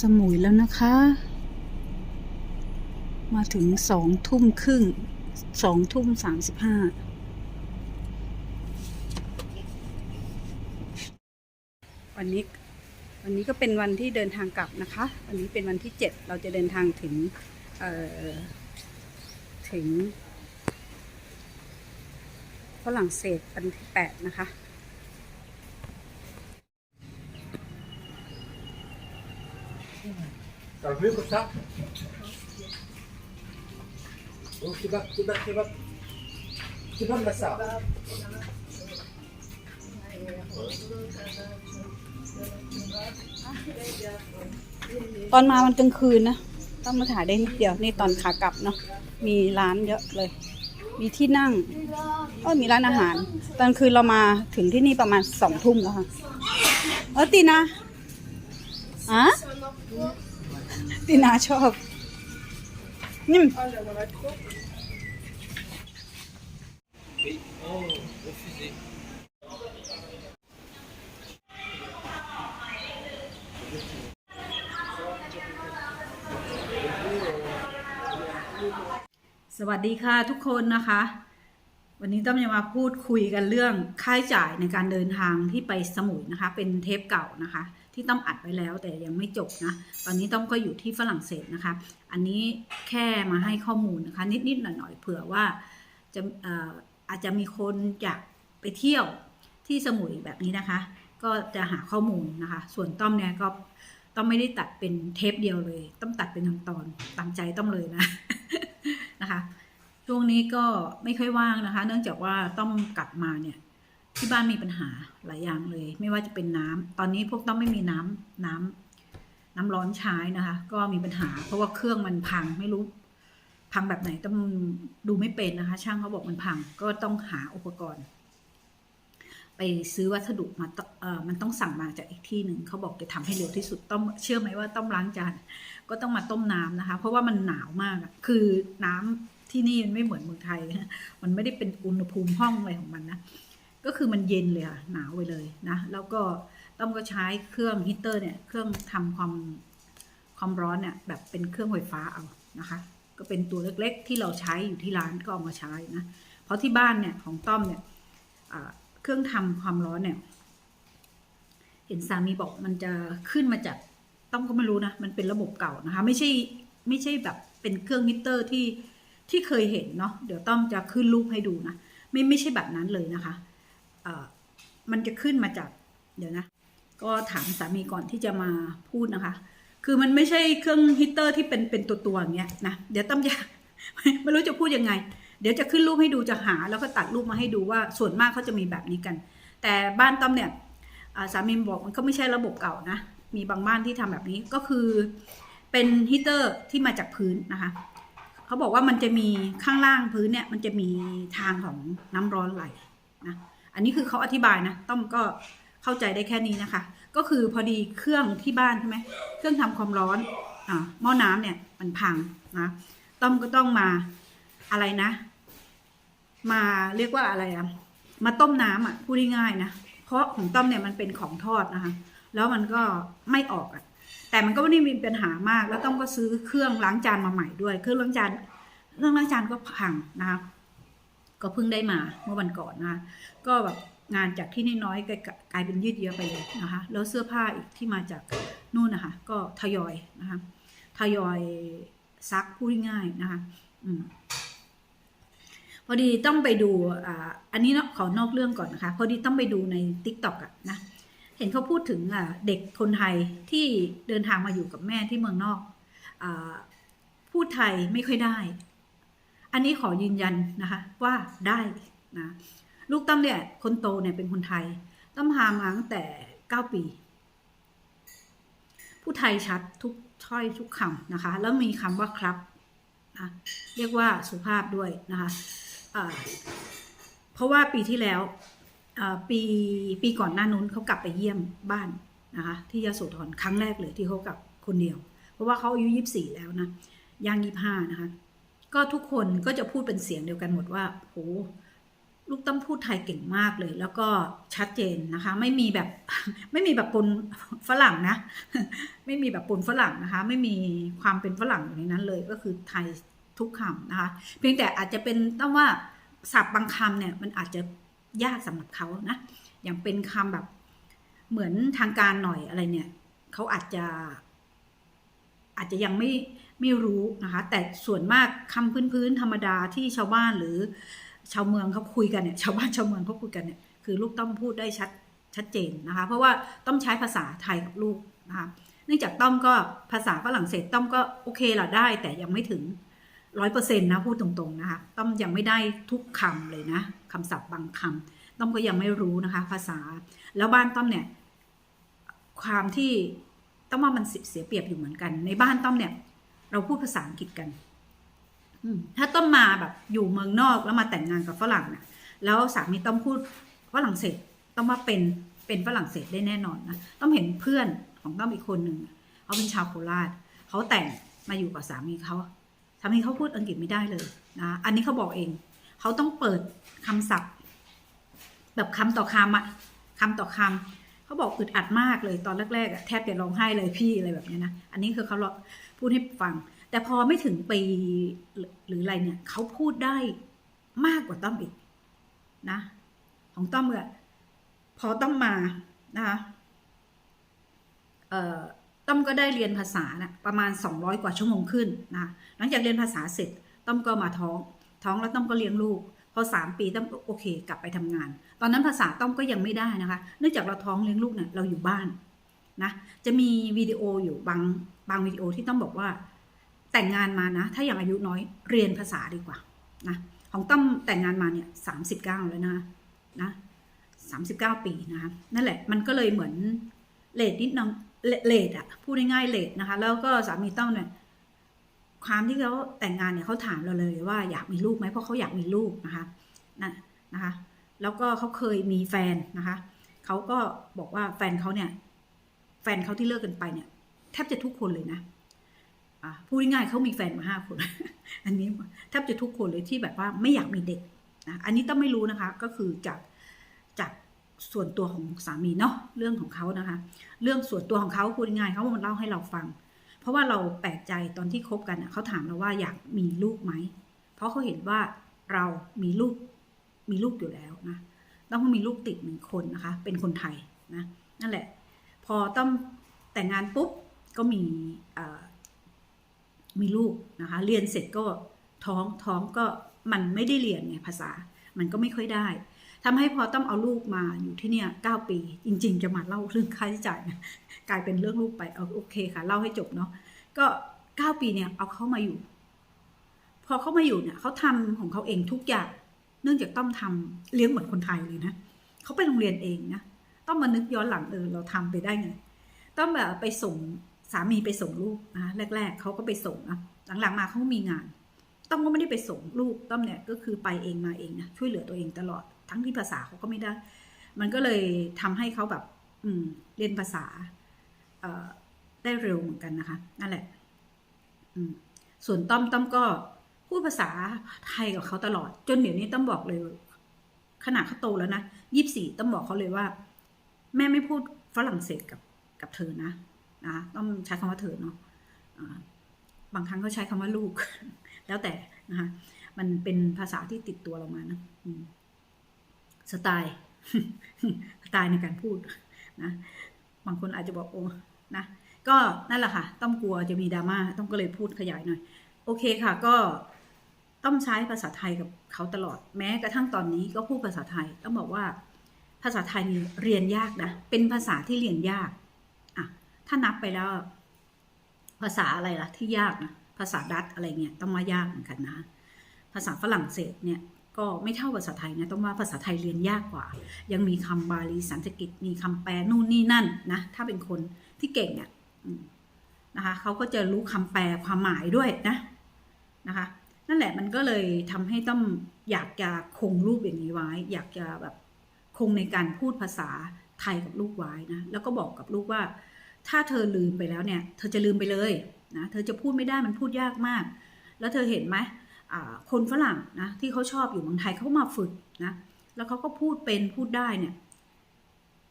สมุยแล้วนะคะ มาถึงสองทุ่มครึ่งสองทุ่มสามสิบห้าวันนี้วันนี้ก็เป็นวันที่เดินทางกลับนะคะ วันนี้เป็นวันที่เจ็ดเราจะเดินทางถึงเอ่อถึงฝรั่งเศสวันที่แปดนะคะ T'as vu comme ça Donc tu vas, tu vas, tu vas, tu vas me ça. ตอนมามันกลางคืนนะ ต้องมาถ่ายได้นิดเดียว นี่ตอนขากลับเนาะ มีร้านเยอะเลย มีที่นั่งเออมีร้านอาหาร ตอนคืนเรามาถึงที่นี่ประมาณสองทุ่มแล้วค่ะ เออตีนาอะ ตีนาชอบ นิ่มสวัสดีค่ะทุกคนนะคะ วันนี้ต้อมจะมาพูดคุยกันเรื่องค่าใช้จ่ายในการเดินทางที่ไปสมุยนะคะ เป็นเทปเก่านะคะ ที่ต้อมอัดไว้แล้วแต่ยังไม่จบนะ ตอนนี้ต้อมก็อยู่ที่ฝรั่งเศสนะคะ อันนี้แค่มาให้ข้อมูลนะคะ นิดๆหน่อยๆเผื่อว่าจะอาจจะมีคนอยากไปเที่ยวที่สมุยแบบนี้นะคะ ก็จะหาข้อมูลนะคะ ส่วนต้อมเนี่ยก็ต้อมไม่ได้ตัดเป็นเทปเดียวเลย ต้องตัดเป็นตอนตามใจต้อมเลยนะนะคะ ช่วงนี้ก็ไม่ค่อยว่างนะคะ เนื่องจากว่าต้องกลับมาเนี่ย ที่บ้านมีปัญหาหลายอย่างเลย ไม่ว่าจะเป็นน้ำตอนนี้พวกต้องไม่มีน้ำน้ำน้ำร้อนใช้นะคะ ก็มีปัญหา เพราะว่าเครื่องมันพังไม่รู้ พังแบบไหนต้องดูไม่เป็นนะคะ ช่างเขาบอกมันพังก็ต้องหาอุปกรณ์ ไปซื้อวัสดุมาเออมันต้องสั่งมาจากอีกที่หนึ่งเขาบอกจะทำให้เร็วที่สุดต้องเชื่อไหมว่าต้องล้างจานก็ต้องมาต้มน้ำนะคะ เพราะว่ามันหนาวมากคือน้ำ ที่นี่มันไม่เหมือนเมืองไทยนะมันไม่ได้เป็นอุณหภูมิห้องอะไรของมันนะก็คือมันเย็นเลยค่ะหนาวไปเลยนะแล้วก็ต้องก็ใช้เครื่องฮีตเตอร์เนี่ยเครื่องทำความความร้อนเนี่ยแบบเป็นเครื่องไฟฟ้าเอานะคะก็เป็นตัวเล็ก ๆ ที่เราใช้อยู่ที่ร้านก็เอามาใช้นะ เพราะที่บ้านเนี่ยของต้อมเนี่ยเครื่องทำความร้อนเนี่ยเห็นสามีบอกมันจะขึ้นมาจากต้อมก็ไม่รู้นะ มันเป็นระบบเก่านะคะ ไม่ใช่ไม่ใช่แบบเป็นเครื่องมิเตอร์ที่ ที่เคยเห็นเนาะเดี๋ยวต้อมจะขึ้นรูปให้ดูนะไม่ไม่ใช่แบบนั้นเลยนะคะเอ่อมันจะขึ้นมาจากเดี๋ยวนะ ก็ถามสามีก่อนที่จะมาพูดนะคะ คือมันไม่ใช่เครื่องฮีเตอร์ที่เป็นเป็นตัวตัวอย่างเงี้ยนะเดี๋ยวต้อมจะไม่รู้จะพูดยังไง เดี๋ยวจะขึ้นรูปให้ดูจะหา แล้วก็ตัดรูปมาให้ดูว่าส่วนมากเขาจะมีแบบนี้กัน แต่บ้านต้อมเนี่ยสามีบอกมันก็ไม่ใช่ระบบเก่านะมีบางบ้านที่ทำแบบนี้ก็คือเป็นฮีเตอร์ที่มาจากพื้นนะคะ เขาบอกว่ามันจะมีข้างล่างพื้นเนี่ยมันจะมีทางของน้ำร้อนไหลนะอันนี้คือเขาอธิบายนะต้อมก็เข้าใจได้แค่นี้นะคะ ก็คือพอดีเครื่องที่บ้านใช่ไหมเครื่องทำความร้อนอ่าหม้อน้ำเนี่ยมันพังนะต้อมก็ต้องมาอะไรนะ มาเรียกว่าอะไรอะมาต้มน้ำอะพูดง่ายๆนะเพราะของต้อมเนี่ยมันเป็นของทอดนะคะ แล้วมันก็ไม่ออกอะ แต่มันก็ไม่ได้มีปัญหามาก แล้วต้อมก็ซื้อเครื่องล้างจานมาใหม่ด้วย เครื่องล้างจาน เครื่องล้างจานก็พังนะคะก็เพิ่งได้มาเมื่อวันก่อนนะก็แบบงานจากที่น้อยๆกลายกลายเป็นยืดเยื้อไปเลยนะคะแล้วเสื้อผ้าอีกที่มาจากนู่นนะคะก็ทยอยนะคะทยอยซักพูดง่ายนะคะอืมพอดีต้องไปดูอ่าอันนี้เนาะขอนอกเรื่องก่อนนะคะ พอดีต้องไปดูใน t ิ k t o k อะนะ เห็นเขาพูดถึงเด็กคนไทยที่เดินทางมาอยู่กับแม่ที่เมืองนอกอพูดไทยไม่ค่อยได้ อันนี้ขอยืนยันนะคะว่าได้นะลูกตั้มเนี่ยคนโตเนี่ยเป็นคนไทยตั้มพามาตั้งแต่เก้าปีผู้ไทยชัดทุกถ้อยทุกคำนะคะ แล้วมีคำว่าครับนะเรียกว่าสุภาพด้วยนะคะอ่าเพราะว่าปีที่แล้ว ปีปีก่อนหน้านู้นเขากลับไปเยี่ยมบ้านนะคะที่ยโสธรครั้งแรกเลยที่เขากลับคนเดียว เพราะว่าเขาอายุยี่สิบสี่แล้วนะย่างยี่ห้านะคะก็ทุกคนก็จะพูดเป็นเสียงเดียวกันหมดว่าโหลูกตั้มพูดไทยเก่งมากเลย แล้วก็ชัดเจนนะคะ ไม่มีแบบไม่มีแบบปนฝรั่งนะ ไม่มีแบบปนฝรั่งนะคะ ไม่มีความเป็นฝรั่งอยู่ในนั้นเลยก็คือไทยทุกคำนะคะ เพียงแต่อาจจะเป็นต้องว่าศัพท์บางคำเนี่ยมันอาจจะ ยากสำหรับเขานะ อย่างเป็นคำแบบเหมือนทางการหน่อยอะไรเนี่ยเขาอาจจะ อาจจะยังไม่ไม่รู้นะคะ แต่ส่วนมากคำพื้นๆธรรมดาที่ชาวบ้านหรือ ชาวเมืองเขาคุยกันเนี่ย ชาวบ้านชาวเมืองเขาคุยกันเนี่ยคือลูกต้องพูดได้ชัดชัดเจนนะคะ เพราะว่าต้องใช้ภาษาไทยกับลูกนะคะ เนื่องจากต้อมก็ภาษาฝรั่งเศสต้อมก็โอเคละได้ แต่ยังไม่ถึง ร้อยเปอร์เซ็นต์นะพูดตรงๆนะคะต้อมยังไม่ได้ทุกคำเลยนะคำศัพท์บางคำต้อมก็ยังไม่รู้นะคะ ภาษา แล้วบ้านต้อมเนี่ย ความที่ต้อมว่ามันเสียเปรียบอยู่เหมือนกัน ในบ้านต้อมเนี่ย เราพูดภาษาอังกฤษกันถ้าต้อมมาแบบอยู่เมืองนอกแล้วมาแต่งงานกับฝรั่งเนี่ยแล้วสามีต้อมพูดฝรั่งเศสต้อมว่าเป็นเป็นฝรั่งเศสได้แน่นอนนะต้อมเห็นเพื่อนของต้อมอีกคนหนึ่งเขาเป็นชาวโคราชเขาแต่งมาอยู่กับสามีเขา สามีเขาพูดอังกฤษไม่ได้เลยนะอันนี้เขาบอกเอง เขาต้องเปิดคำศัพท์ แบบคำต่อคำอะคำต่อคำเขาบอกอึดอัดมากเลยตอนแรกๆอะแทบจะร้องไห้เลยพี่อะไรแบบนี้นะอันนี้คือเขาพูดให้ฟัง แต่พอไม่ถึงปีหรืออะไรเนี่ยเขาพูดได้มากกว่าต้อมอีกนะ ของต้อมอะพอต้อมมานะคะเออ ต้อมก็ได้เรียนภาษานะประมาณ 200 กว่าชั่วโมงขึ้นนะหลังจากเรียนภาษาเสร็จต้อมก็มาท้อง ท้องแล้วต้อมก็เลี้ยงลูกพอสามปีต้อมโอเค กลับไปทำงาน ตอนนั้นภาษาต้อมก็ยังไม่ได้นะคะ เนื่องจากเราท้องเลี้ยงลูกเนี่ยเราอยู่บ้านนะจะมีวิดีโออยู่บางบางวิดีโอที่ต้องบอกว่า แต่งงานมานะ ถ้าอย่างอายุน้อยเรียนภาษาดีกว่านะของต้อมแต่งงานมาเนี่ยสามสิบเก้าแล้วนะนะสามสิบเก้าปีนะคะนั่นแหละมันก็เลยเหมือนเลดนิดนึง เลดอะพูดง่ายๆเลดนะคะ แล้วก็สามีต้อมเนี่ยความที่เขาแต่งงานเนี่ยเขาถามเราเลยว่าอยากมีลูกไหมเพราะเขาอยากมีลูกนะคะนะนะคะ แล้วก็เขาเคยมีแฟนนะคะเขาก็บอกว่าแฟนเขาเนี่ย แฟนเขาที่เลิกกันไปเนี่ยแทบจะทุกคนเลยนะอะพูดง่ายๆเขามีแฟนมาห้าคน อันนี้แทบจะทุกคนเลยที่แบบว่าไม่อยากมีเด็กนะอันนี้ต้องไม่รู้นะคะ ก็คือจากจาก ส่วนตัวของสามีเนาะเรื่องของเขานะคะ เรื่องส่วนตัวของเขาพูดง่ายเขามาเล่าให้เราฟัง เพราะว่าเราแปลกใจตอนที่คบกันเขาถามเราว่าอยากมีลูกไหม เพราะเขาเห็นว่าเรามีลูกมีลูกอยู่แล้วนะต้องมีลูกติดหนึ่งคนนะคะ เป็นคนไทยนะนั่นแหละ พอต้องแต่งงานปุ๊บก็มีมีลูกนะคะ เรียนเสร็จก็ท้องท้องก็มันไม่ได้เรียนไงภาษา มันก็ไม่ค่อยได้ ทำให้พอต้องเอาลูกมาอยู่ที่เนี่ยเก้าปี จริง ๆ จะมาเล่าเรื่องค่าใช้จ่ายนะกลายเป็นเรื่องลูกไปเอาโอเคค่ะ เล่าให้จบเนาะก็เก้าปีเนี่ยเอาเขามาอยู่ พอเขามาอยู่เนี่ยเขาทำของเขาเองทุกอย่าง เนื่องจากต้องทำเลี้ยงเหมือนคนไทยเลยนะเขาไปโรงเรียนเองนะต้องมานึกย้อนหลังเออเราทำไปได้ไงต้องแบบไปส่งสามีไปส่งลูกนะแรก ๆเขาก็ไปส่งนะหลังๆมาเขามีงาน ต้อมก็ไม่ได้ไปส่งลูกต้อมเนี่ยก็คือไปเองมาเองนะช่วยเหลือตัวเองตลอด ทั้งที่ภาษาเขาก็ไม่ได้ มันก็เลยทำให้เขาแบบอืมเรียนภาษาเอได้เร็วเหมือนกันนะคะ นั่นแหละอืมส่วนต้อมต้อมก็พูดภาษาไทยกับเขาตลอด จนเดี๋ยวนี้ต้อมบอกเลย ขนาดเขาโตแล้วนะยี่สิบสี่ต้อมบอกเขาเลยว่า แม่ไม่พูดฝรั่งเศสกับกับเธอนะนะต้องใช้คำว่าเธอเนาะบางครั้งก็ใช้คำว่าลูก แล้วแต่นะคะมันเป็นภาษาที่ติดตัวเรามานะ สไตล์สไตล์ในการพูดนะบางคนอาจจะบอกโอ้นะก็นั่นแหละค่ะ ต้องกลัวจะมีดราม่าต้องก็เลยพูดขยายหน่อย โอเคค่ะก็ต้องใช้ภาษาไทยกับเขาตลอดแม้กระทั่งตอนนี้ก็พูดภาษาไทยต้องบอกว่าภาษาไทยนี่เรียนยากนะเป็นภาษาที่เรียนยากอะถ้านับไปแล้ว ภาษาอะไรล่ะที่ยากนะภาษาดัตอะไรเงี้ยต้องว่ายากเหมือนกันนะ ภาษาฝรั่งเศสเนี่ย ก็ไม่เท่าภาษาไทยนะต้องว่าภาษาไทยเรียนยากกว่า ยังมีคำบาลีสันสกฤตมีคำแปลนู่นนี่นั่นนะถ้าเป็นคนที่เก่งเนี่ยนะคะเขาก็จะรู้คำแปลความหมายด้วยนะนะคะ นั่นแหละมันก็เลยทำให้ต้องอยากจะคงรูปอย่างนี้ไว้ อยากจะแบบคงในการพูดภาษาไทยกับลูกไว้นะแล้วก็บอกกับลูกว่า ถ้าเธอลืมไปแล้วเนี่ย เธอจะลืมไปเลยนะเธอจะพูดไม่ได้มันพูดยากมาก แล้วเธอเห็นไหม คนฝรั่งนะที่เขาชอบอยู่เมืองไทยเขามาฝึกนะแล้วเขาก็พูดเป็นพูดได้เนี่ย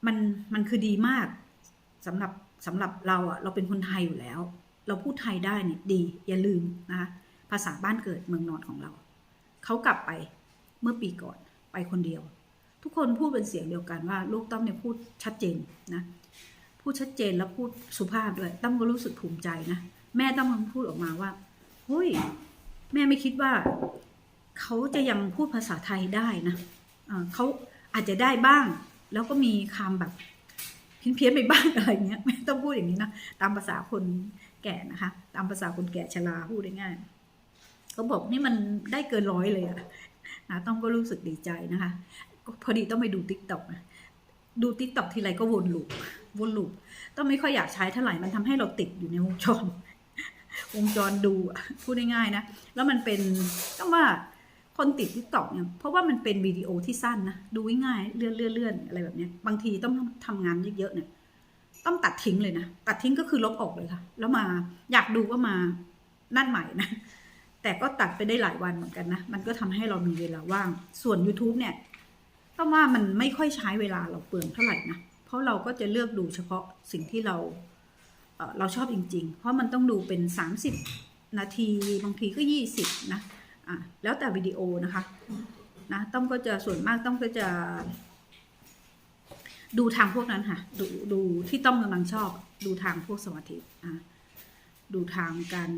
มันมันคือดีมากสำหรับสำหรับเราอะเราเป็นคนไทยอยู่แล้ว เราพูดไทยได้เนี่ยดี อย่าลืมนะคะภาษาบ้านเกิดเมืองนอนของเรา เขากลับไปเมื่อปีก่อนไปคนเดียว ทุกคนพูดเป็นเสียงเดียวกันว่าลูกต้อมเนี่ยพูดชัดเจนนะพูดชัดเจนแล้วพูดสุภาพด้วยตั้มก็รู้สึกภูมิใจนะแม่ตั้มมันพูดออกมาว่าเฮ้ย แม่ไม่คิดว่า เขาจะยังพูดภาษาไทยได้นะเอ่อเขาอาจจะได้บ้าง แล้วก็มีคำแบบเพี้ยนๆไปบ้างอะไรเงี้ยไม่ต้องพูดอย่างนี้นะตามภาษาคนแก่นะคะ ตามภาษาคนแก่ชราพูดได้ง่ายเขาบอกนี่มันได้เกินร้อยเลยอะนะต้องก็รู้สึกดีใจนะคะก็พอดีต้องไปดูติ๊กต็อกนะดูติ๊กต็อกทีไรก็วนลูปวนลูปต้องไม่ค่อยอยากใช้เท่าไหร่มันทำให้เราติดอยู่ในวงจร วงจรดูพูดง่ายๆนะ แล้วมันเป็นต้องว่าคนติดทิกตอกเนี่ยเพราะว่ามันเป็นวิดีโอที่สั้นนะดูง่ายเลื่อนเลื่อนเลื่อนอะไรแบบเนี้ยบางทีต้องทำงานเยอะๆเนี่ยต้องตัดทิ้งเลยนะ ตัดทิ้งก็คือลบออกเลยค่ะ แล้วมาอยากดูก็มานั่นใหม่นะ แต่ก็ตัดไปได้หลายวันเหมือนกันนะ มันก็ทำให้เรามีเวลาว่าง ส่วน YouTube เนี่ยต้องว่ามันไม่ค่อยใช้เวลาเราเปลืองเท่าไหร่นะ เพราะเราก็จะเลือกดูเฉพาะสิ่งที่เรา เราชอบจริง ๆ เพราะมันต้องดูเป็น 30 นาทีบางทีก็ 20 นะอะแล้วแต่วิดีโอนะคะนะต้องก็จะส่วนมากต้องก็จะดูทางพวกนั้นค่ะ ดูดูที่ต้องกำลังชอบ ดูทางพวกสมาธิอะดูทางการ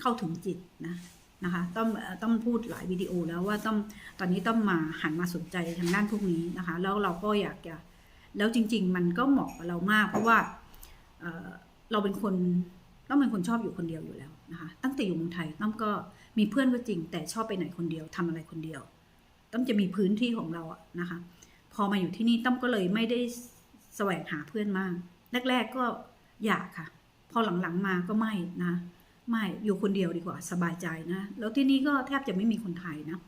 เข้าถึงจิตนะนะคะต้องต้องพูดหลายวิดีโอแล้วว่าต้องตอนนี้ต้องมาหันมาสนใจทางด้านพวกนี้นะคะ แล้วเราก็อยากจะแล้วจริง ๆ มันก็เหมาะกับเรามาก เพราะว่า เราเป็นคนต้องเป็นคนชอบอยู่คนเดียวอยู่แล้วนะคะตั้งแต่อยู่เมืองไทยต้อมก็มีเพื่อนก็จริง แต่ชอบไปไหนคนเดียวทำอะไรคนเดียว ต้อมจะมีพื้นที่ของเราอะนะคะ พอมาอยู่ที่นี่ต้อมก็เลยไม่ได้แสวงหาเพื่อนมากแรก ๆก็อยากค่ะ พอหลังๆมาก็ไม่นะไม่อยู่คนเดียวดีกว่าสบายใจนะ แล้วที่นี่ก็แทบจะไม่มีคนไทยนะ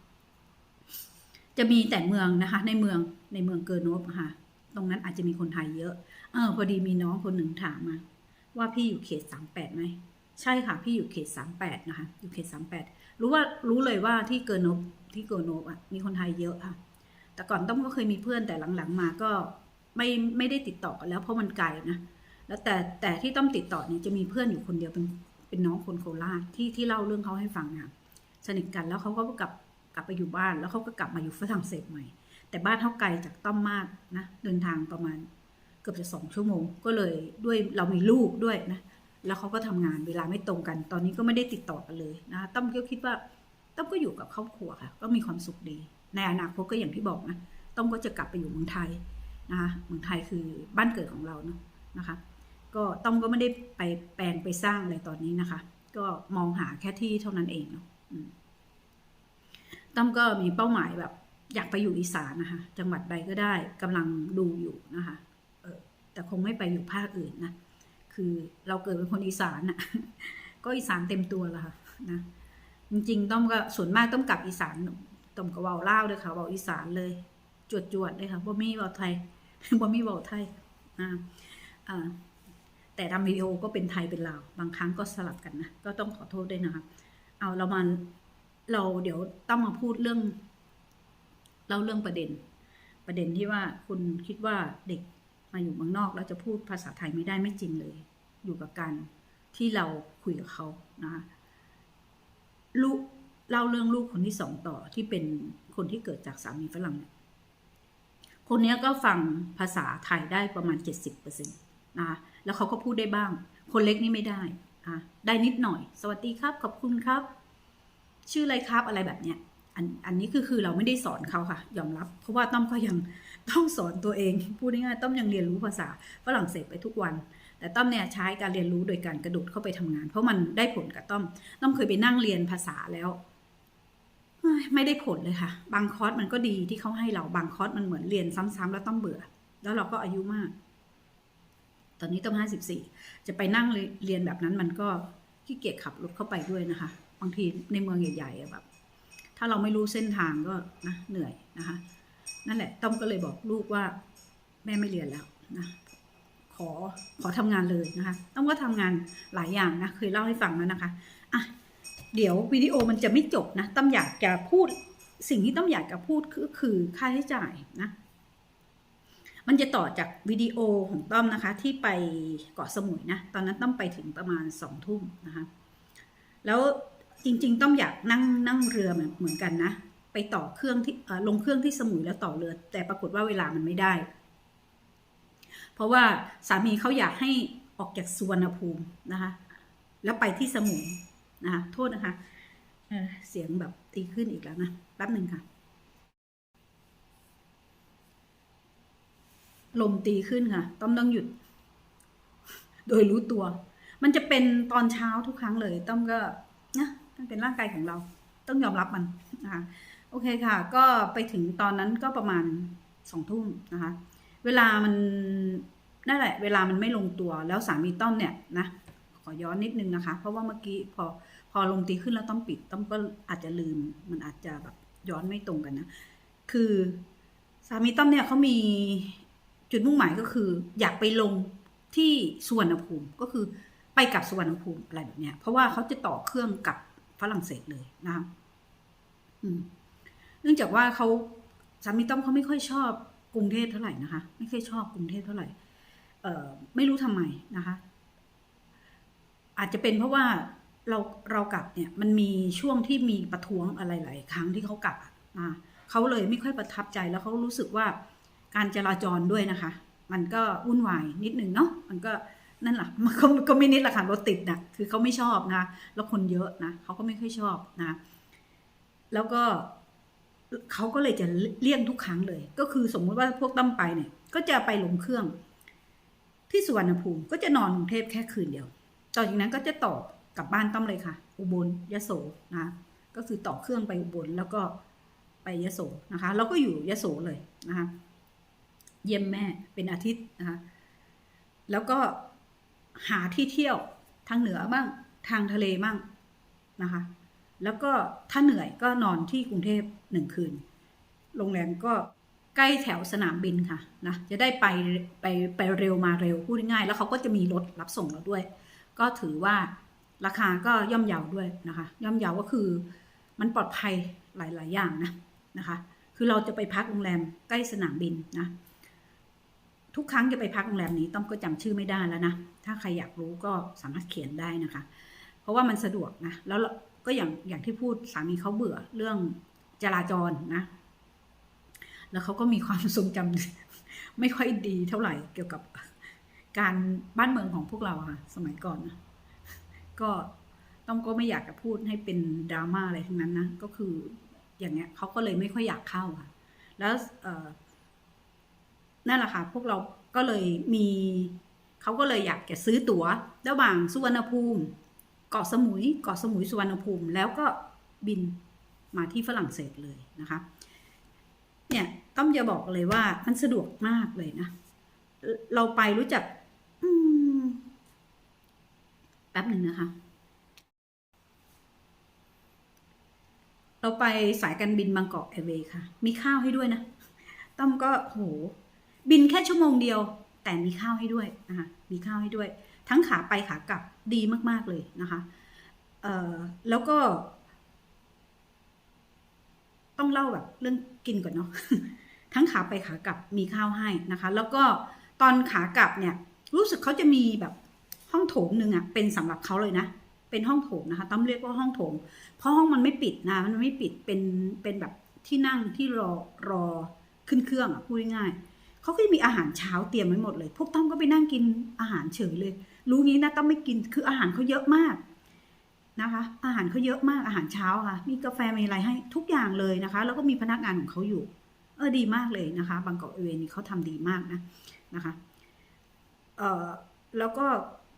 จะมีแต่เมืองนะคะ ในเมืองในเมืองเกิร์โนบค่ะ ตรงนั้นอาจจะมีคนไทยเยอะ เออพอดีมีน้องคนหนึ่งถามมา ว่าพี่อยู่เขตสามแปดไหม ใช่ค่ะพี่อยู่เขตสามแปดนะคะ อยู่เขตสามแปดรู้ว่ารู้เลยว่าที่เกิร์โนบที่เกิร์โนบอะมีคนไทยเยอะค่ะ แต่ก่อนต้อมก็เคยมีเพื่อนแต่หลังๆมาก็ไม่ไม่ได้ติดต่อกันแล้วเพราะมันไกลนะแล้วแต่แต่ที่ต้อมติดต่อเนี่ยจะมีเพื่อนอยู่คนเดียวเป็นเป็นน้องคนโคราชที่ที่เล่าเรื่องเขาให้ฟังค่ะสนิทกันแล้วเขาก็กลับกลับไปอยู่บ้านแล้วเขาก็กลับมาอยู่ฝรั่งเศสใหม่ แต่บ้านเขาไกลจากต้อมมากนะเดินทางประมาณเกือบจะสองชั่วโมง ก็เลยด้วยเรามีลูกด้วยนะแล้วเขาก็ทำงานเวลาไม่ตรงกัน ตอนนี้ก็ไม่ได้ติดต่อกันเลยนะตั้มก็คิดว่าตั้มก็อยู่กับครอบครัวค่ะ ก็มีความสุขดี ในอนาคตก็อย่างที่บอกนะต้อมก็จะกลับไปอยู่เมืองไทยนะคะเมืองไทยคือบ้านเกิดของเราเนาะนะคะ ก็ต้อมก็ไม่ได้ไปแปลงไปสร้างอะไรตอนนี้นะคะ ก็มองหาแค่ที่เท่านั้นเองเนาะต้อมก็มีเป้าหมายแบบ อยากไปอยู่อีสานนะคะ จังหวัดใดก็ได้กำลังดูอยู่นะคะเออแต่คงไม่ไปอยู่ภาคอื่นนะ คือเราเกิดเป็นคนอีสานน่ะก็อีสานเต็มตัวและค่ะนะจริงๆ ต้องก็ส่วนมากต้องกลับอีสานต้มกระเว้าเล่าวเลยค่ะเว้าอีสานเลยจวดจวดๆเลยค่ะบ่มีเว้าไทยบ่มีเว้าไทยอ่าอ่าแต่ทำวิดีโอก็เป็นไทยเป็นลาวบางครั้งก็สลับกันนะ ก็ต้องขอโทษด้วยนะคะเอาเรามาเราเดี๋ยวต้องมาพูดเรื่อง เล่าเรื่องประเด็น ประเด็นที่ว่าคุณคิดว่าเด็กมาอยู่เมืองนอกแล้วจะพูดภาษาไทยไม่ได้ไม่จริงเลย อยู่กับการที่เราคุยกับเขานะคะลูกเล่าเรื่องลูกคนที่สองต่อที่เป็นคนที่เกิดจากสามีฝรั่งเนี่ยคนนี้ก็ฟังภาษาไทยได้ประมาณเจ็ดสิบเปอร์เซ็นต์นะคะแล้วเขาก็พูดได้บ้าง คนเล็กนี่ไม่ได้อะได้นิดหน่อย สวัสดีครับ ขอบคุณครับ ชื่ออะไรครับอะไรแบบเนี้ย อันอันนี้คือคือเราไม่ได้สอนเขาค่ะ ยอมรับ เพราะว่าต้อมก็ยังต้องสอนตัวเอง พูดง่ายๆต้อมยังเรียนรู้ภาษาฝรั่งเศสไปทุกวัน แต่ต้อมเนี่ยใช้การเรียนรู้โดยการกระโดดเข้าไปทำงาน เพราะมันได้ผลกับต้อมต้อมเคยไปนั่งเรียนภาษาแล้วไม่ได้ผลเลยค่ะ บางคอร์สมันก็ดีที่เขาให้เราบางคอร์สมันเหมือนเรียนซ้ำๆแล้วต้องเบื่อ แล้วเราก็อายุมาก ตอนนี้ต้อมห้าสิบสี่จะไปนั่งเรียนแบบนั้นมันก็ขี้เกียจขับรถเข้าไปด้วยนะคะ บางทีในเมืองใหญ่ๆแบบ ถ้าเราไม่รู้เส้นทางก็นะเหนื่อยนะคะ นั่นแหละต้อมก็เลยบอกลูกว่า แม่ไม่เรียนแล้วนะขอขอทำงานเลยนะคะ ต้อมก็ทำงานหลายอย่างนะ เคยเล่าให้ฟังแล้วนะคะอะเดี๋ยววิดีโอมันจะไม่จบนะต้อมอยากจะพูดสิ่งที่ต้อมอยากจะพูดคือคือค่าใช้จ่ายนะ มันจะต่อจากวิดีโอของต้อมนะคะ ที่ไปเกาะสมุยนะ ตอนนั้นต้อมไปถึงประมาณสองทุ่มนะคะ แล้ว จริง ๆ ต้อมอยากนั่งนั่งเรือเหมือนเหมือนกันนะ ไปต่อเครื่องที่ลงเครื่องที่สมุยแล้วต่อเรือ แต่ปรากฏว่าเวลามันไม่ได้ เพราะว่าสามีเขาอยากให้ออกจากสุวรรณภูมินะคะ แล้วไปที่สมุยนะคะโทษนะคะเสียงแบบตีขึ้นอีกแล้วนะแป๊บหนึ่งค่ะ ลมตีขึ้นค่ะ ต้อมต้องหยุด โดยรู้ตัว มันจะเป็นตอนเช้าทุกครั้งเลย ต้อมก็นะ มันเป็นร่างกายของเราต้องยอมรับมันนะคะโอเคค่ะ ก็ไปถึงตอนนั้นก็ประมาณสองทุ่มนะคะ เวลามันนั่นแหละ เวลามันไม่ลงตัวแล้วสามีต้อมเนี่ยนะขอย้อนนิดนึงนะคะ เพราะว่าเมื่อกี้พอพอลมตีขึ้นแล้วต้อมปิด ต้อมก็อาจจะลืมมันอาจจะแบบย้อนไม่ตรงกันนะ คือสามีต้อมเนี่ยเขามีจุดมุ่งหมายก็คือ อยากไปลงที่สุวรรณภูมิก็คือไปกับสุวรรณภูมิอะไรแบบเนี้ยเพราะว่าเขาจะต่อเครื่องกับ ฝรั่งเศสเลยนะคะเนื่องจากว่าเขาสามีต้อมเขาไม่ค่อยชอบกรุงเทพเท่าไหร่นะคะ ไม่ค่อยชอบกรุงเทพเท่าไหร่เออไม่รู้ทำไมนะคะ อาจจะเป็นเพราะว่าเราเรากลับเนี่ยมันมีช่วงที่มีประท้วงอะไรหลายครั้งที่เขากลับอะนะเขาเลยไม่ค่อยประทับใจแล้วเขารู้สึกว่าการจราจรด้วยนะคะ มันก็วุ่นวายนิดนึงเนาะมันก็ นั่นแหละมันก็ก็ไม่นิดละค่ะรถติดนะคือเขาไม่ชอบนะ แล้วคนเยอะนะเขาก็ไม่ค่อยชอบนะ แล้วก็เขาก็เลยจะเลี่ยงทุกครั้งเลย ก็คือสมมุติว่าพวกตั้มไปเนี่ย ก็จะไปลงเครื่อง ที่สุวรรณภูมิก็จะนอนกรุงเทพแค่คืนเดียวต่อจากนั้นก็จะต่อกลับบ้านตั้มเลยค่ะ อุบลยโสนะก็คือต่อเครื่องไปอุบลแล้วก็ไปยโสนะคะ แล้วก็อยู่ยโสเลยนะคะ เยี่ยมแม่เป็นอาทิตย์นะคะ แล้วก็ หาที่เที่ยวทางเหนือบ้างทางทะเลบ้างนะคะ แล้วก็ถ้าเหนื่อยก็นอนที่กรุงเทพหนึ่งคืน โรงแรมก็ใกล้แถวสนามบินค่ะนะจะได้ไปไปไปเร็วมาเร็วพูดง่ายแล้วเขาก็จะมีรถรับส่งเราด้วย ก็ถือว่าราคาก็ย่อมเยาวด้วยนะคะ ย่อมเยาวก็คือมันปลอดภัยหลาย ๆ อย่างนะนะคะ คือเราจะไปพักโรงแรมใกล้สนามบินนะ ทุกครั้งจะไปพักโรงแรมนี้ต้อมก็จำชื่อไม่ได้แล้วนะ ถ้าใครอยากรู้ก็สามารถเขียนได้นะคะ เพราะว่ามันสะดวกนะ แล้วก็อย่างอย่างที่พูดสามีเขาเบื่อเรื่องจราจรนะ แล้วเขาก็มีความทรงจำไม่ค่อยดีเท่าไหร่เกี่ยวกับการบ้านเมืองของพวกเราอะค่ะ สมัยก่อนนะก็ต้องก็ไม่อยากจะพูดให้เป็นดราม่าอะไรทั้งนั้นนะ ก็คืออย่างเงี้ยเขาก็เลยไม่ค่อยอยากเข้าค่ะ แล้ว นั่นแหละค่ะพวกเราก็เลยมีเขาก็เลยอยากจะซื้อตั๋วระหว่างสุวรรณภูมิ เกาะสมุยเกาะสมุยสุวรรณภูมิ แล้วก็บินมาที่ฝรั่งเศสเลยนะคะเนี่ยต้องจะบอกเลยว่ามันสะดวกมากเลยนะ เราไปรู้จักแป๊บหนึ่งนะคะ เราไปสายการบินบางกอกแอร์เวย์ค่ะ มีข้าวให้ด้วยนะ ต้อมก็โห บินแค่ชั่วโมงเดียว แต่มีข้าวให้ด้วยนะคะมีข้าวให้ด้วย ทั้งขาไปขากลับดีมาก ๆเลยนะคะแล้วก็ ต้องเล่าแบบเรื่องกินก่อนเนาะทั้งขาไปขากลับมีข้าวให้นะคะ แล้วก็ตอนขากลับเนี่ย รู้สึกเขาจะมีแบบห้องโถงหนึ่งอะเป็นสำหรับเขาเลยนะเป็นห้องโถงนะคะต้องเรียกว่าห้องโถง เพราะห้องมันไม่ปิดนะมันไม่ปิดเป็นเป็นแบบที่นั่งที่รอรอขึ้นเครื่องอะพูดง่ายๆ เขาก็จะมีอาหารเช้าเตรียมไว้หมดเลย พวกต้อมก็ไปนั่งกินอาหารเฉยเลย รู้งี้นะต้องไม่กินคืออาหารเขาเยอะมากนะคะ อาหารเขาเยอะมากอาหารเช้าค่ะ มีกาแฟมีอะไรให้ทุกอย่างเลยนะคะ แล้วก็มีพนักงานของเขาอยู่ เออดีมากเลยนะคะ บางกอกเอเวนี่เขาทำดีมากนะนะคะเอ่อแล้วก็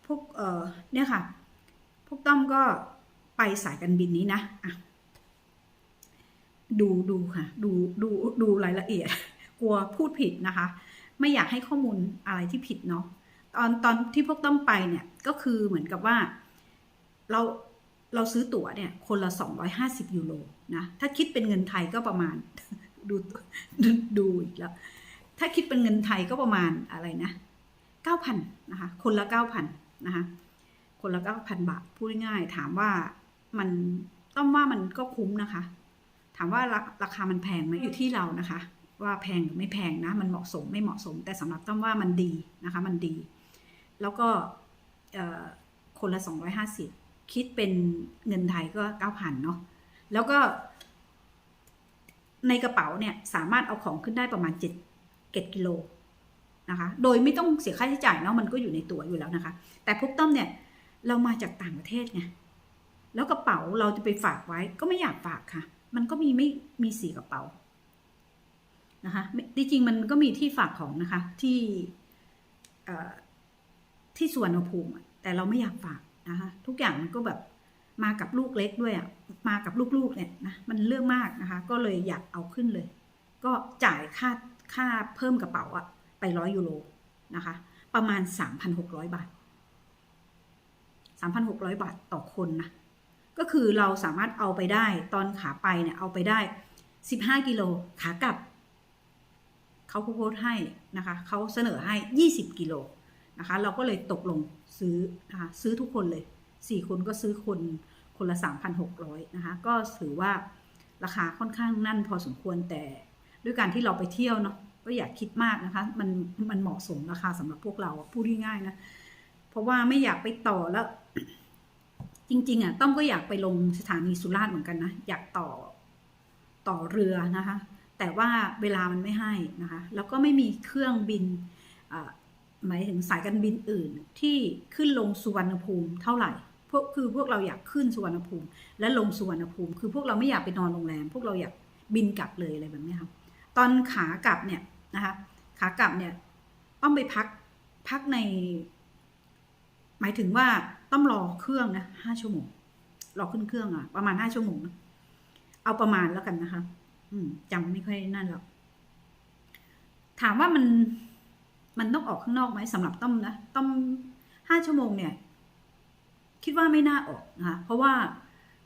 พวกเอ่อเนี่ยค่ะ พวกต้อมก็ไปสายการบินนี้นะอะดูดูค่ะ ดูดูดูรายละเอียด กลัวพูดผิดนะคะ ไม่อยากให้ข้อมูลอะไรที่ผิดเนาะตอนตอนที่พวกต้อมไปเนี่ยก็คือเหมือนกับว่าเราเราซื้อตั๋วเนี่ยคนละ 250 ยูโรนะถ้าคิดเป็นเงินไทยก็ประมาณดูดูดูอีกแล้ว ถ้าคิดเป็นเงินไทยก็ประมาณอะไรนะ 9,000นะคะคนละ 9,000นะคะคนละ 9,000 บาทพูดง่ายถามว่ามันต้องว่ามันก็คุ้มนะคะ ถามว่าราราคามันแพงไหมอยู่ที่เรานะคะ ว่าแพงหรือไม่แพงนะ มันเหมาะสมไม่เหมาะสม แต่สำหรับต้อมว่ามันดีนะคะมันดี แล้วก็เอ่อคนละ 250 คิดเป็นเงินไทยก็ 9,000 เนาะแล้วก็ ในกระเป๋าเนี่ย สามารถเอาของขึ้นได้ประมาณ 7 7กิโลนะคะ โดยไม่ต้องเสียค่าใช้จ่ายเนาะมันก็อยู่ในตั๋วอยู่แล้วนะคะ แต่พวกต้อมเนี่ย เรามาจากต่างประเทศไงแล้วกระเป๋าเราจะไปฝากไว้ก็ไม่อยากฝากค่ะ มันก็มีไม่มีสีกระเป๋า นะคะจริงๆมันก็มีที่ฝากของนะคะที่ที่สวนภูมิแต่เราไม่อยากฝากนะคะทุกอย่างมันก็แบบมากับลูกเล็กด้วยอะมากับลูกๆเนี่ยนะมันเรื่องมากนะคะ ก็เลยอยากเอาขึ้นเลย ก็จ่ายค่าค่าเพิ่มกระเป๋าอะไปร้อยยูโรนะคะ ประมาณสามพันหกร้อยบาทสามพันหกร้อยบาทต่อคนนะก็คือเราสามารถเอาไปได้ตอนขาไปเนี่ยเอาไปได้สิบห้ากิโลขากลับ เขาโพสต์ให้นะคะเขาเสนอให้ยี่สิบกิโลนะคะเราก็เลยตกลงซื้อนะคะซื้อทุกคนเลยสี่คนก็ซื้อคนคนละสามพันหกร้อยนะคะก็ถือว่าราคาค่อนข้างนั่นพอสมควรแต่ด้วยการที่เราไปเที่ยวเนาะก็อย่าคิดมากนะคะมันมันเหมาะสมราคาสำหรับพวกเราพูดง่ายๆนะเพราะว่าไม่อยากไปต่อแล้ว จริง ๆอะต้อมก็อยากไปลงสถานีสุราษฎร์เหมือนกันนะอยากต่อต่อเรือนะคะ แต่ว่าเวลามันไม่ให้นะคะ แล้วก็ไม่มีเครื่องบินหมายถึงสายการบินอื่นที่ขึ้นลงสุวรรณภูมิเท่าไหร่พวกคือพวกเราอยากขึ้นสุวรรณภูมิ และลงสุวรรณภูมิ คือพวกเราไม่อยากไปนอนโรงแรม พวกเราอยากบินกลับเลยอะไรแบบนี้ครับตอนขากลับเนี่ยนะคะขากลับเนี่ยต้องไปพักพักใน หมายถึงว่าต้องรอเครื่องนะห้าชั่วโมงรอขึ้นเครื่องอะประมาณห้าชั่วโมงนะเอาประมาณแล้วกันนะคะ จำไม่ค่อยนั่นหรอก ถามว่ามันมันต้องออกข้างนอกไหมสำหรับต้อมนะต้อมห้าชั่วโมงเนี่ย คิดว่าไม่น่าออกนะคะเพราะว่า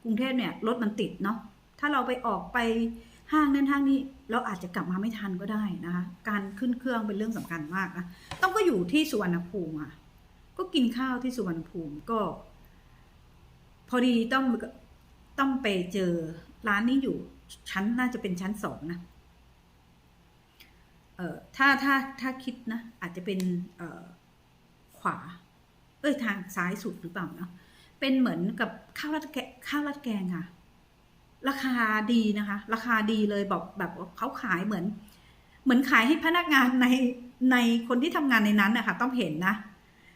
กรุงเทพเนี่ยรถมันติดเนาะถ้าเราไปออกไปห้างนั่นห้างนี้ เราอาจจะกลับมาไม่ทันก็ได้นะคะการขึ้นเครื่องเป็นเรื่องสำคัญมากนะต้องก็อยู่ที่สุวรรณภูมิอะก็กินข้าวที่สุวรรณภูมิก็ พอดีต้องต้องไปเจอร้านนี้อยู่ ชั้นน่าจะเป็นชั้นสองนะ เอ่อถ้าถ้าถ้าคิดนะ อาจจะเป็นเอ่อขวา เอ้ยทางซ้ายสุดหรือเปล่าเนาะเป็นเหมือนกับข้าวราดแกงข้าวราดแกงค่ะ ราคาดีนะคะ ราคาดีเลยบอกแบบเขาขายเหมือน เหมือนขายให้พนักงานในในคนที่ทำงานในนั้นนะคะต้องเห็นนะ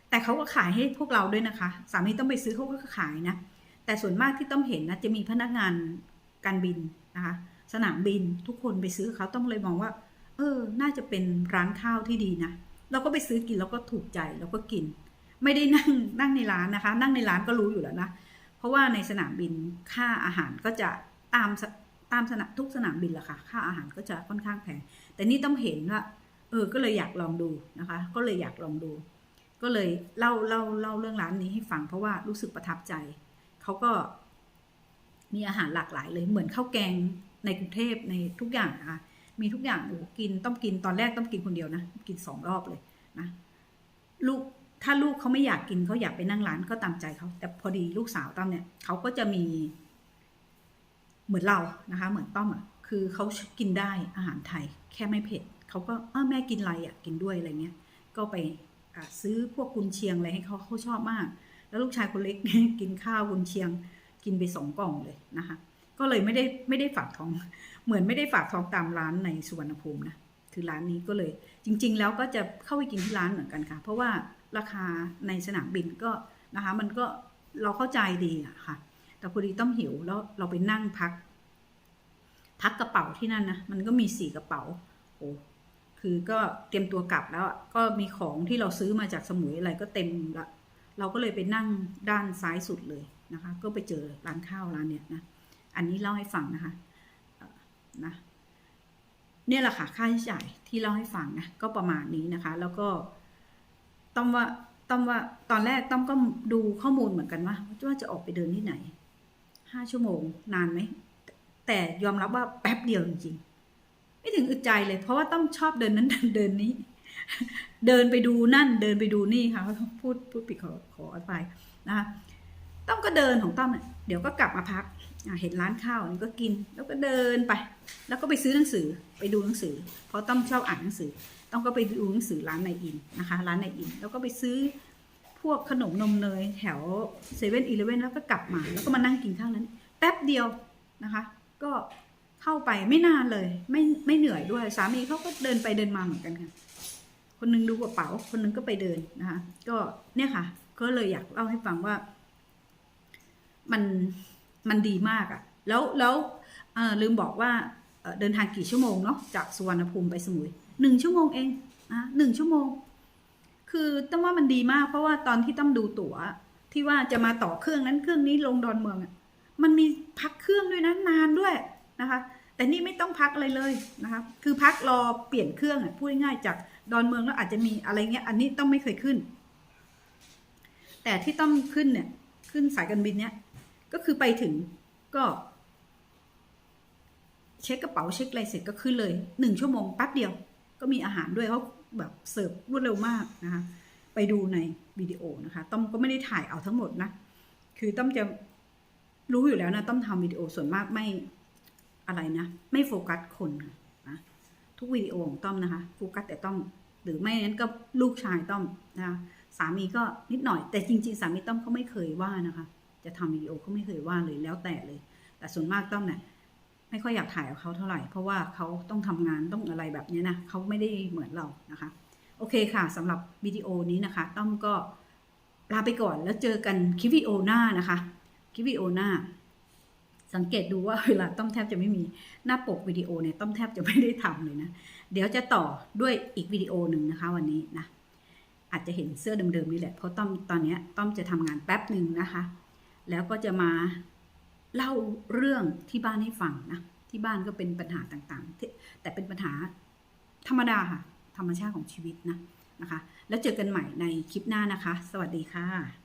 แต่เขาก็ขายให้พวกเราด้วยนะคะ สามีต้องไปซื้อเขาก็ขายนะ แต่ส่วนมากที่ต้องเห็นนะจะมีพนักงานการบิน นะคะสนามบินทุกคนไปซื้อเขาต้องเลยมองว่า เออ น่าจะเป็นร้านข้าวที่ดีนะเราก็ไปซื้อกินแล้วก็ถูกใจแล้วก็กิน ไม่ได้นั่งนั่งในร้านนะคะ นั่งในร้านก็รู้อยู่แล้วนะเพราะว่าในสนามบินค่าอาหารก็จะตามตามสนามทุกสนามบินแหละค่ะค่าอาหารก็จะค่อนข้างแพงแต่นี่ต้องเห็นว่าเออก็เลยอยากลองดูนะคะ ก็เลยอยากลองดู ก็เลยเล่าเล่าเล่าเรื่องร้านนี้ให้ฟังเพราะว่ารู้สึกประทับใจเขาก็ มีอาหารหลากหลายเลยเหมือนข้าวแกงในกรุงเทพในทุกอย่างนะคะมีทุกอย่างโอ้กินต้องกินตอนแรกต้องกินคนเดียวนะ กินสองรอบเลยนะลูกถ้าลูกเขาไม่อยากกินเขาอยากไปนั่งร้านก็ตามใจเขาแต่พอดีลูกสาวต้อมเนี่ยเขาก็จะมี เหมือนเรานะคะ เหมือนต้อมอะคือเขากินได้อาหารไทย แค่ไม่เผ็ดเขาก็เออแม่กินอะไรอะกินด้วยอะไรเงี้ย ก็ไปซื้อพวกกุนเชียงอะไรให้เขาเขาชอบมาก แล้วลูกชายคนเล็กกินข้าวกุนเชียง กินไปสองกล่องเลยนะคะ ก็เลยไม่ได้ไม่ได้ฝากท้อง เหมือนไม่ได้ฝากท้องตามร้านในสุวรรณภูมินะคือร้านนี้ก็เลยจริง ๆ แล้วก็จะเข้าไปกินที่ร้านเหมือนกันค่ะ เพราะว่าราคาในสนามบินก็นะคะ มันก็เราเข้าใจดีอะค่ะ แต่พอดีต้อมหิวแล้วเราไปนั่งพัก พักกระเป๋าที่นั่นนะมันก็มีสี่กระเป๋าโอ้คือก็เตรียมตัวกลับแล้วก็มีของที่เราซื้อมาจากสมุยอะไรก็เต็มละเราก็เลยไปนั่งด้านซ้ายสุดเลย นะคะ ก็ไปเจอร้านข้าวร้านเนี้ยนะ อันนี้เล่าให้ฟังนะคะเอ่อนะเนี่ยแหละค่ะค่าใช้จ่ายที่เล่าให้ฟังนะก็ประมาณนี้นะคะ แล้วก็ต้อมว่าต้อมว่าตอนแรกต้อมก็ดูข้อมูลเหมือนกันว่าว่าจะออกไปเดินที่ไหนห้าชั่วโมงนานไหมแต่ยอมรับว่าแป๊บเดียวจริงๆไม่ถึงอึดใจเลย เพราะว่าต้อมชอบเดินนั้นเดินนี้ เดินไปดูนั่นเดินไปดูนี่ค่ะพูดพูดผิดขอขออภัยนะคะ ต้อมก็เดินของต้อมเนี่ยเดี๋ยวก็กลับมาพักเห็นร้านข้าวนี่ก็กินแล้วก็เดินไป แล้วก็ไปซื้อหนังสือไปดูหนังสือ เพราะต้อมชอบอ่านหนังสือต้องก็ไปดูหนังสือร้านในอินนะคะ ร้านในอิน แล้วก็ไปซื้อพวกขนมนมเนยแถวเซเว่นอีเลเว่นแล้วก็กลับมาแล้วก็มานั่งกินข้าวนั้น แป๊บเดียวนะคะ ก็เข้าไปไม่นานเลย ไม่ไม่เหนื่อยด้วยสามีเขาก็เดินไปเดินมาเหมือนกันค่ะคนหนึงดูกระเป๋าคนหนึงก็ไปเดินนะคะ ก็เนี่ยค่ะ ก็เลยอยากเล่าให้ฟังว่า มันมันดีมากอะแล้วแล้วลืมบอกว่าเดินทางกี่ชั่วโมงเนาะจากสุวรรณภูมิไปสมุยหนึ่งชั่วโมงเองนะหนึ่งชั่วโมง คือต้องว่ามันดีมากเพราะว่าตอนที่ต้องดูตั๋วที่ว่าจะมาต่อเครื่องนั้นเครื่องนี้ลงดอนเมืองอะมันมีพักเครื่องด้วยนะนานด้วยนะคะ แต่นี่ไม่ต้องพักอะไรเลยนะคะคือพักรอเปลี่ยนเครื่องอะพูดง่ายจากดอนเมืองแล้วอาจจะมีอะไรเงี้ย อันนี้ต้องไม่เคยขึ้น แต่ที่ต้องขึ้นเนี่ย ขึ้นสายการบินเนี้ย ก็คือไปถึงก็ เช็คกระเป๋าเช็คอะไรเสร็จก็ขึ้นเลยหนึ่งชั่วโมงแป๊บเดียว ก็มีอาหารด้วยเขาแบบเสิร์ฟรวดเร็วมากนะคะ ไปดูในวิดีโอนะคะต้อมก็ไม่ได้ถ่ายเอาทั้งหมดนะ คือต้อมจะรู้อยู่แล้วนะต้อมทำวิดีโอส่วนมากไม่อะไรนะ ไม่โฟกัสคนนะทุกวิดีโอของต้อมนะคะโฟกัสแต่ต้อมหรือไม่นั้นก็ลูกชายต้อมนะคะสามีก็นิดหน่อย แต่จริง ๆ สามีต้อมเขาไม่เคยว่านะคะ จะทำวิดีโอเขาไม่เคยว่าเลยแล้วแต่เลย แต่ส่วนมากต้อมเนี่ยไม่ค่อยอยากถ่ายกับเขาเท่าไหร่ เพราะว่าเขาต้องทำงานต้องอะไรแบบนี้นะเขาไม่ได้เหมือนเรานะคะ โอเคค่ะสำหรับวิดีโอนี้นะคะ ต้อมก็ลาไปก่อนแล้วเจอกันคลิปวิดีโอหน้านะคะคลิปวิดีโอหน้า สังเกตดูว่าเวลาต้อมแทบจะไม่มีหน้าปกวิดีโอเนี่ยต้อมแทบจะไม่ได้ทำเลยนะ เดี๋ยวจะต่อด้วยอีกวิดีโอหนึ่งนะคะ วันนี้นะอาจจะเห็นเสื้อเดิมๆนี่แหละเพราะต้อมตอนนี้ต้อมจะทำงานแป๊บหนึ่งนะคะ แล้วก็จะมาเล่าเรื่องที่บ้านให้ฟังนะ ที่บ้านก็เป็นปัญหาต่างๆ แต่เป็นปัญหาธรรมดาค่ะ ธรรมชาติของชีวิตนะนะคะ แล้วเจอกันใหม่ในคลิปหน้านะคะ สวัสดีค่ะ